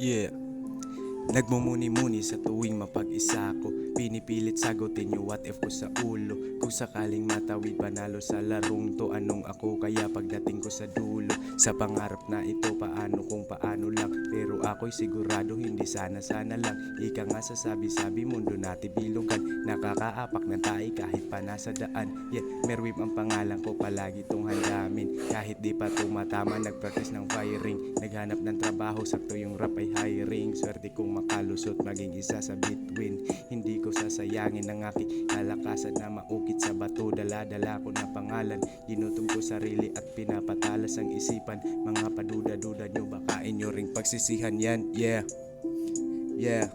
Yeah. Nagmumuni-muni sa tuwing mapag-isa ko Pinipilit sagutin yung what if ko sa ulo Kung sakaling matawid panalo sa larong to Anong ako? Kaya pagdating ko sa dulo Sa pangarap na ito paano kung paano lang? Pero ako'y sigurado hindi sana sana lang. Ika nga sa sabi-sabi mundo natin bilugan Nakakaapak ng tayo kahit pa nasa daan. Yeah, Merwim ang pangalan ko palagi tong handamin. Kahit di pa tumatama nagpractice ng firing. Naghanap ng trabaho sakto yung rap ay hiring. Swerte kong makalusot maging isa sa between Sasayangin ang aking kalakasan na maukit sa bato. Dala-dala ko na pangalan Ginutom ko sarili at pinapatalas ang isipan. Mga paduda-duda nyo baka inyo ring pagsisihan yan. Yeah. Yeah